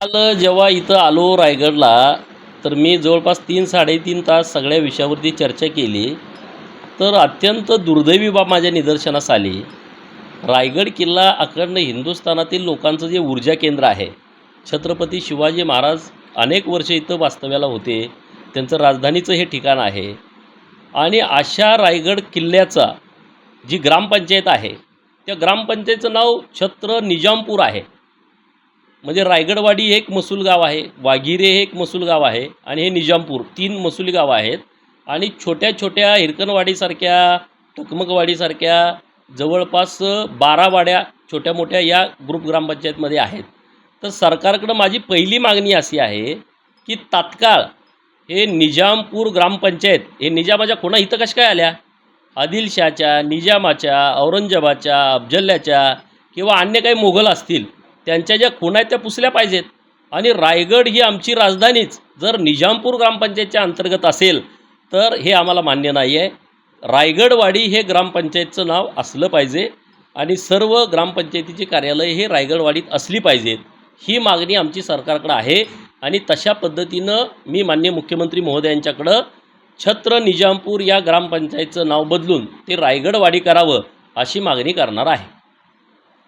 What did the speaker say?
काल जेव्हा इथं आलो रायगडला तर मी जवळपास तीन साडेतीन तास सगळ्या विषयावरती चर्चा केली. तर अत्यंत दुर्दैवी बाब माझ्या निदर्शनास आली. रायगड किल्ला अखंड हिंदुस्थानातील लोकांचं जे ऊर्जा केंद्र आहे छत्रपती शिवाजी महाराज अनेक वर्ष इथं वास्तव्याला होते. त्यांचं राजधानीचं हे ठिकाण आहे. आणि अशा रायगड किल्ल्याचा जी ग्रामपंचायत आहे त्या ग्रामपंचायतचं नाव छत्र निजामपूर आहे. म्हणजे रायगडवाडी हे एक मसूल गाव आहे वाघिरे हे एक मसूल गाव आहे आणि हे निजामपूर तीन मसूली गावं आहेत. आणि छोट्या छोट्या हिरकणवाडीसारख्या टकमकवाडीसारख्या जवळपास बारा वाड्या छोट्या मोठ्या या ग्रुप ग्रामपंचायतमध्ये आहेत. तर सरकारकडं माझी पहिली मागणी अशी आहे की तात्काळ हे निजामपूर ग्रामपंचायत हे निजामाच्या खुणा इथं कशा काय आल्या? आदिलशाच्या निजामाच्या औरंगजेबाच्या अफजल्याच्या किंवा अन्य काही मोघल असतील त्यांच्या ज्या खुणा आहेत त्या पुसल्या पाहिजेत. आणि रायगड ही आमची राजधानीच. जर निजामपूर ग्रामपंचायतच्या अंतर्गत असेल तर हे आम्हाला मान्य नाही आहे रायगडवाडी हे ग्रामपंचायतचं नाव असलं पाहिजे आणि सर्व ग्रामपंचायतीची कार्यालय हे रायगडवाडीत असली पाहिजेत. ही मागणी आमची सरकारकडं आहे आणि तशा पद्धतीनं मी मान्य मुख्यमंत्री महोदयांच्याकडं छत्र निजामपूर या ग्रामपंचायतचं नाव बदलून ते रायगडवाडी करावं अशी मागणी करणार आहे.